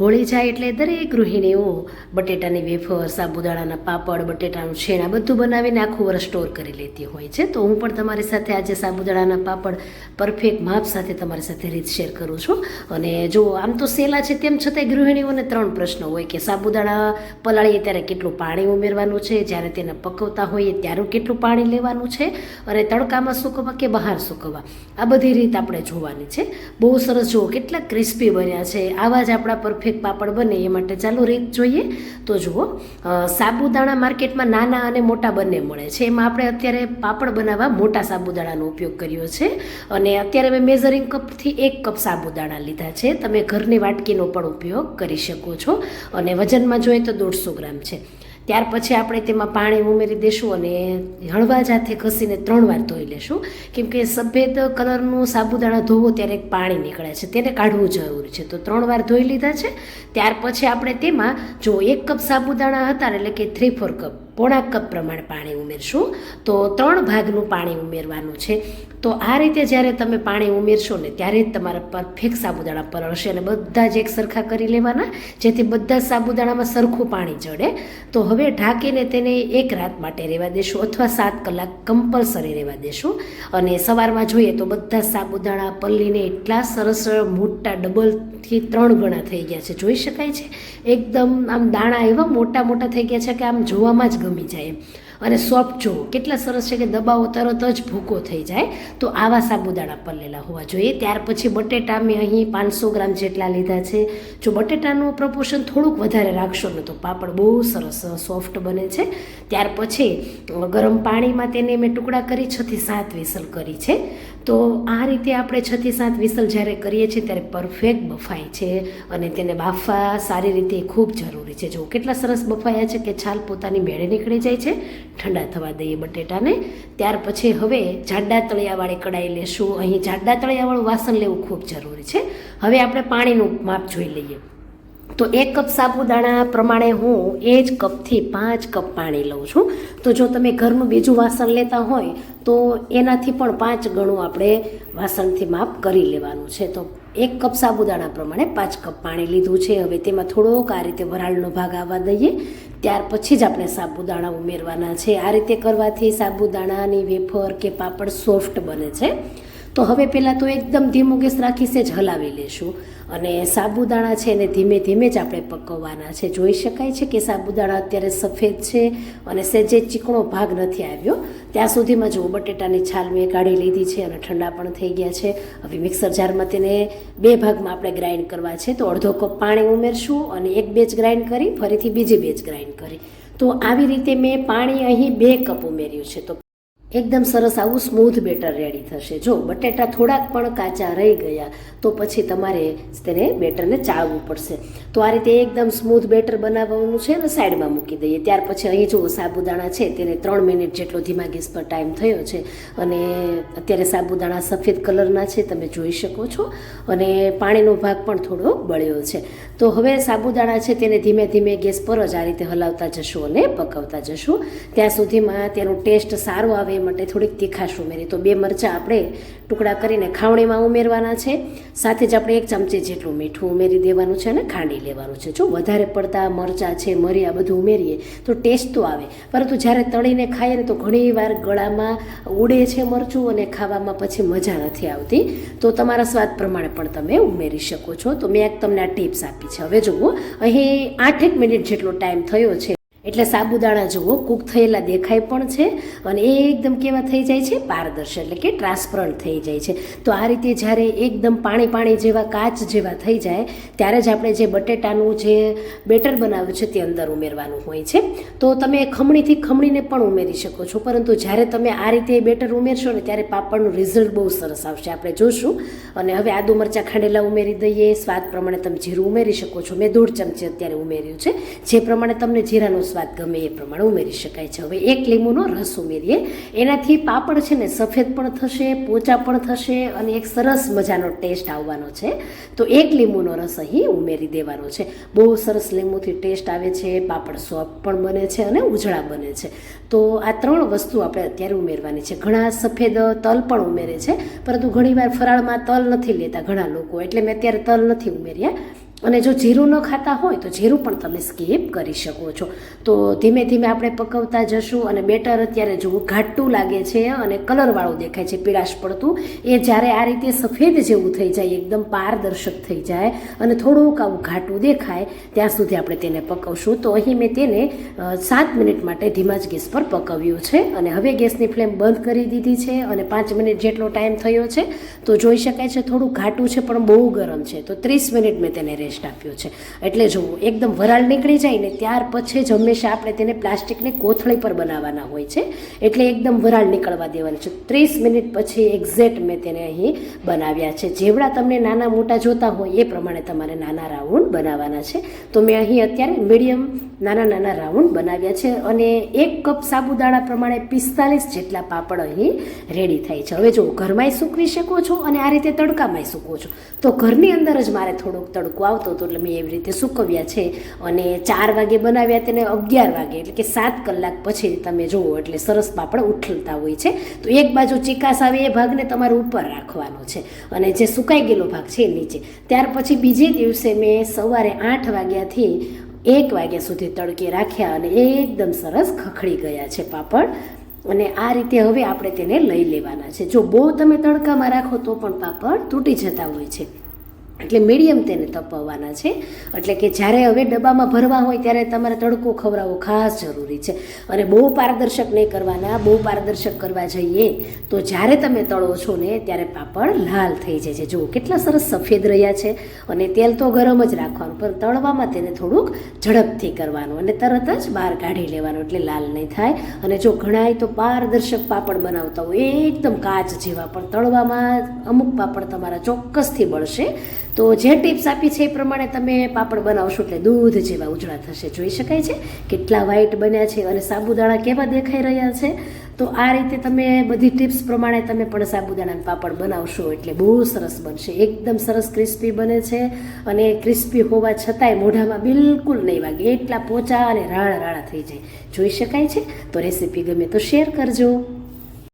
હોળી જાય એટલે દરેક ગૃહિણીઓ બટેટાની વેફર, સાબુદાણાના પાપડ, બટેટાનું આ બધું બનાવીને આખું વર્ષ સ્ટોર કરી લેતી હોય છે. તો હું પણ તમારી સાથે આજે સાબુદાણાના પાપડ પરફેક્ટ માપ સાથે તમારી સાથે રીત શેર કરું છું. અને જો આમ તો સેલા છે તેમ છતાંય ગૃહિણીઓને ત્રણ પ્રશ્નો હોય કે સાબુદાણા પલાળીએ ત્યારે કેટલું પાણી ઉમેરવાનું છે? જ્યારે તેને પકવતા હોઈએ ત્યારે કેટલું પાણી લેવાનું છે? અને તડકામાં સૂકવવા કે બહાર સૂકવવા? આ બધી રીત આપણે જોવાની છે. બહુ સરસ જુઓ કેટલા ક્રિસ્પી બન્યા છે. આવા જ આપણા પરફેક્ટ પાપડ બને એ માટે ચાલો રીત જોઈએ. તો જુઓ સાબુદાણા માર્કેટમાં નાના અને મોટા બંને મળે છે. એમાં આપણે અત્યારે પાપડ બનાવવા મોટા સાબુદાણાનો ઉપયોગ કર્યો છે. અને અત્યારે મેં મેઝરિંગ કપથી એક કપ સાબુદાણા લીધા છે. તમે ઘરની વાટકીનો પણ ઉપયોગ કરી શકો છો. અને વજનમાં જોઈએ તો દોઢસો ગ્રામ છે. ત્યાર પછી આપણે તેમાં પાણી ઉમેરી દઈશું અને હળવા જાતે ઘસીને ત્રણ વાર ધોઈ લેશું. કેમ કે સફેદ કલરનું સાબુદાણા ધોવો ત્યારે પાણી નીકળે છે, તેને કાઢવું જરૂરી છે. તો ત્રણ વાર ધોઈ લીધા છે. ત્યાર પછી આપણે તેમાં જો એક કપ સાબુદાણા હતા, એટલે કે થ્રી ફોર કપ પોણા કપ પ્રમાણે પાણી ઉમેરશું. તો ત્રણ ભાગનું પાણી ઉમેરવાનું છે. તો આ રીતે જ્યારે તમે પાણી ઉમેરશો ને ત્યારે જ તમારા પરફેક્ટ સાબુદાણા પરળશે અને બધા જ એક સરખા કરી લેવાના, જેથી બધા સાબુદાણામાં સરખું પાણી ચડે તો હવે ઢાંકીને તેને એક રાત માટે રહેવા દેશું અથવા સાત કલાક કમ્પલસરી રહેવા દેશું. અને સવારમાં જોઈએ તો બધા સાબુદાણા પલ્લીને એટલા સરસ મોટા ડબલથી ત્રણ ગણા થઈ ગયા છે. જોઈ શકાય છે? એકદમ આમ દાણા એવા મોટા મોટા થઈ ગયા છે કે આમ જોવામાં જ ગમી જાય એમ. અને સોફ્ટ જુઓ કેટલા સરસ છે કે દબાવો તરત જ ભૂકો થઈ જાય, તો આવા સાબુદાણા પલ્લેલા હોવા જોઈએ. ત્યાર પછી બટેટા મેં અહીં પાંચસો ગ્રામ જેટલા લીધા છે. જો બટેટાનું પ્રપોર્શન થોડુંક વધારે રાખશો ને તો પાપડ બહુ સરસ સોફ્ટ બને છે. ત્યાર પછી ગરમ પાણીમાં તેને મેં ટુકડા કરી છથી સાત વિસલ કરી છે. તો આ રીતે આપણે છથી સાત વિસલ જ્યારે કરીએ છીએ ત્યારે પરફેક્ટ બફાય છે અને તેને બાફવા સારી રીતે ખૂબ જરૂરી છે. જો કેટલા સરસ બફાયા છે કે છાલ પોતાની મેળે નીકળી જાય છે, ઠંડા થવા દઈએ બટેટાને. ત્યાર પછી હવે જાડા તળિયાવાળી કડાઈ લેશું. અહીં જાડા તળિયાવાળું વાસણ લેવું ખૂબ જરૂરી છે. હવે આપણે પાણીનું માપ જોઈ લઈએ. તો એક કપ સાબુદાણા પ્રમાણે હું એ જ કપથી પાંચ કપ પાણી લઉં છું. તો જો તમે ઘરનું બીજું વાસણ લેતા હોય, તો એનાથી પણ પાંચ ગણું આપણે વાસણથી માપ કરી લેવાનું છે. તો એક કપ સાબુદાણા પ્રમાણે પાંચ કપ પાણી લીધું છે. હવે તેમાં થોડોક આ રીતે વરાળનો ભાગ આવવા દઈએ. ત્યાર પછી જ આપણે સાબુદાણા ઉમેરવાના છે. આ રીતે કરવાથી સાબુદાણાની વેફર કે પાપડ સોફ્ટ બને છે. તો હવે પહેલાં તો એકદમ ધીમો ગેસ રાખી જ હલાવી લેશું. અને સાબુદાણા છે એને ધીમે ધીમે જ આપણે પકવવાના છે. જોઈ શકાય છે કે સાબુદાણા અત્યારે સફેદ છે અને સેજે ચીકણો ભાગ નથી આવ્યો. ત્યાં સુધીમાં જુઓ, બટેટાની છાલ મેં કાઢી લીધી છે અને ઠંડા પણ થઈ ગયા છે. હવે મિક્સર જારમાં તેને બે ભાગમાં આપણે ગ્રાઇન્ડ કરવા છે. તો અડધો કપ પાણી ઉમેરશું અને એક બેચ ગ્રાઇન્ડ કરી, ફરીથી બીજી બેચ ગ્રાઇન્ડ કરી. તો આવી રીતે મેં પાણી અહીં બે કપ ઉમેર્યું છે. તો એકદમ સરસ આવું સ્મૂથ બેટર રેડી થશે. જો બટેટા થોડાક પણ કાચા રહી ગયા, તો પછી તમારે તેને બેટરને ચાળવું પડશે. તો આ રીતે એકદમ સ્મૂથ બેટર બનાવવાનું છે અને સાઈડમાં મૂકી દઈએ. ત્યાર પછી અહીં જુઓ, સાબુદાણા છે, તેને ત્રણ મિનિટ જેટલો ધીમા ગેસ પર ટાઈમ થયો છે. અને અત્યારે સાબુદાણા સફેદ કલરના છે, તમે જોઈ શકો છો. અને પાણીનો ભાગ પણ થોડો બળ્યો છે. તો હવે સાબુદાણા છે, તેને ધીમે ધીમે ગેસ પર જ આ રીતે હલાવતા જશું અને પકવતા જશું. ત્યાં સુધીમાં તેનો ટેસ્ટ સારો આવે માટે થોડીક તીખાશ ઉમેરી. તો બે મરચાં આપણે ટુકડા કરીને ખાવણીમાં ઉમેરવાના છે. સાથે જ આપણે એક ચમચી જેટલું મીઠું ઉમેરી દેવાનું છે અને ખાંડી લેવાનું છે. જો વધારે પડતા મરચાં છે, મરી આ બધું ઉમેરીએ તો ટેસ્ટ તો આવે. પરંતુ જ્યારે તળીને ખાઈએ ને તો ઘણી વાર ગળામાં ઉડે છે મરચું અને ખાવામાં પછી મજા નથી આવતી. તો તમારા સ્વાદ પ્રમાણે પણ તમે ઉમેરી શકો છો. તો મેં એક તમને આ ટિપ્સ આપી છે. હવે જુઓ, અહીં આઠેક મિનિટ જેટલો ટાઈમ થયો છે. એટલે સાબુદાણા જુઓ, કૂક થયેલા દેખાય પણ છે અને એ એકદમ કેવા થઈ જાય છે? પારદર્શક એટલે કે ટ્રાન્સપરન્ટ થઈ જાય છે. તો આ રીતે જ્યારે એકદમ પાણી પાણી જેવા કાચ જેવા થઈ જાય, ત્યારે જ આપણે જે બટેટાનું જે બેટર બનાવ્યું છે તે અંદર ઉમેરવાનું હોય છે. તો તમે ખમણીથી ખમણીને પણ ઉમેરી શકો છો. પરંતુ જ્યારે તમે આ રીતે બેટર ઉમેરશો ને ત્યારે પાપડનું રિઝલ્ટ બહુ સરસ આવશે. આપણે જોશું. અને હવે આદુ મરચાં ખાંડેલા ઉમેરી દઈએ. સ્વાદ પ્રમાણે તમે જીરું ઉમેરી શકો છો. મેં દોઢ ચમચી અત્યારે ઉમેર્યું છે. જે પ્રમાણે તમને જીરાનો સ્વાદ ગમે એ પ્રમાણે ઉમેરી શકાય છે. હવે એક લીંબુનો રસ ઉમેરીએ. એનાથી પાપડ છે ને સફેદ પણ થશે, પોચા પણ થશે અને એક સરસ મજાનો ટેસ્ટ આવવાનો છે. તો એક લીંબુનો રસ અહીં ઉમેરી દેવાનો છે. બહુ સરસ લીંબુથી ટેસ્ટ આવે છે, પાપડ સોફ્ટ પણ બને છે અને ઉજળા બને છે. તો આ ત્રણ વસ્તુ આપણે અત્યારે ઉમેરવાની છે. ઘણા સફેદ તલ પણ ઉમેરે છે, પરંતુ ઘણીવાર ફરાળમાં તલ નથી લેતા ઘણા લોકો. એટલે મેં અત્યારે તલ નથી ઉમેર્યા. અને જો જીરું ન ખાતા હોય તો જીરું પણ તમે સ્કીપ કરી શકો છો. તો ધીમે ધીમે આપણે પકવતા જશું અને બેટર અત્યારે જુઓ ઘાટું લાગે છે અને કલરવાળું દેખાય છે, પીળાશ પડતું, એ જ્યારે આ રીતે સફેદ જેવું થઈ જાય, એકદમ પારદર્શક થઈ જાય અને થોડુંક આવું ઘાટું દેખાય, ત્યાં સુધી આપણે તેને પકવશું. તો અહીં મેં તેને સાત મિનિટ માટે ધીમા જ ગેસ પર પકવ્યું છે અને હવે ગેસની ફ્લેમ બંધ કરી દીધી છે અને પાંચ મિનિટ જેટલો ટાઈમ થયો છે, તો જોઈ શકાય છે થોડું ઘાટું છે પણ બહુ ગરમ છે. તો ત્રીસ મિનિટ મેં તેને રેસ્ટ આપ્યો છે. એટલે જુઓ એકદમ વરાળ નીકળી જાય ને ત્યાર પછી જ હંમેશા આપણે તેને પ્લાસ્ટિકની કોથળી પર બનાવવાના હોય છે. એટલે એકદમ વરાળ નીકળવા દેવાની છે. ત્રીસ મિનિટ પછી એક્ઝેક્ટ મેં તેને અહીં બનાવ્યા છે. જેવડા તમને નાના મોટા જોતા હોય એ પ્રમાણે તમારે નાના રાઉન્ડ બનાવવાના છે. તો મેં અહીં અત્યારે મીડિયમ નાના નાના રાઉન્ડ બનાવ્યા છે અને એક કપ સાબુદાણા પ્રમાણે પિસ્તાલીસ જેટલા પાપડ અહીં રેડી થાય છે. હવે જો ઘરમાંય સૂકવી શકો છો અને આ રીતે તડકામાંય સૂકવો છો. તો ઘરની અંદર જ મારે થોડોક તડકો આવતો હતો એટલે મેં એવી રીતે સૂકવ્યા છે અને ચાર વાગે બનાવ્યા તેને અગિયાર વાગે એટલે કે સાત કલાક પછી તમે જુઓ એટલે સરસ પાપડ ઉઠલતા હોય છે. તો એક બાજુ ચિકાસ આવે એ ભાગને તમારે ઉપર રાખવાનો છે અને જે સુકાઈ ગયેલો ભાગ છે નીચે. ત્યાર પછી બીજે દિવસે મેં સવારે આઠ વાગ્યાથી એક વાગ્યા સુધી તડકે રાખ્યા અને એકદમ સરસ ખખડી ગયા છે પાપડ. અને આ રીતે હવે આપણે તેને લઈ લેવાના છે. જો બહુ તમે તડકામાં રાખો તો પણ પાપડ તૂટી જતા હોય છે. એટલે મીડિયમ તેને તપાવવાના છે. એટલે કે જ્યારે હવે ડબ્બામાં ભરવા હોય ત્યારે તમારે તડકો ખવડાવવો ખાસ જરૂરી છે. અને બહુ પારદર્શક નહીં કરવાના, બહુ પારદર્શક કરવા જઈએ તો જ્યારે તમે તળો છો ને ત્યારે પાપડ લાલ થઈ જાય છે. જુઓ કેટલા સરસ સફેદ રહ્યા છે અને તેલ તો ગરમ જ રાખવાનું, પણ તળવામાં તેને થોડુંક ઝડપથી કરવાનું અને તરત જ બહાર કાઢી લેવાનું એટલે લાલ નહીં થાય. અને જો ઘણાય તો પારદર્શક પાપડ બનાવતા હોય, એકદમ કાચ જેવા, પણ તળવામાં અમુક પાપડ તમારા ચોક્કસથી બળશે તો જે ટિપ્સ આપી છે એ પ્રમાણે તમે પાપડ બનાવશો એટલે દૂધ જેવા ઉજળા થશે. જોઈ શકાય છે? કેટલા વ્હાઈટ બન્યા છે અને સાબુદાણા કેવા દેખાઈ રહ્યા છે? તો આ રીતે તમે બધી ટિપ્સ પ્રમાણે તમે પણ સાબુદાણાના પાપડ બનાવશો એટલે બહુ સરસ બનશે. એકદમ સરસ ક્રિસ્પી બને છે અને ક્રિસ્પી હોવા છતાંય મોઢામાં બિલકુલ નહીં વાગે. એટલા પોચા અને રાળા રાળા થઈ જાય. જોઈ શકાય છે? તો રેસીપી ગમે તો શેર કરજો.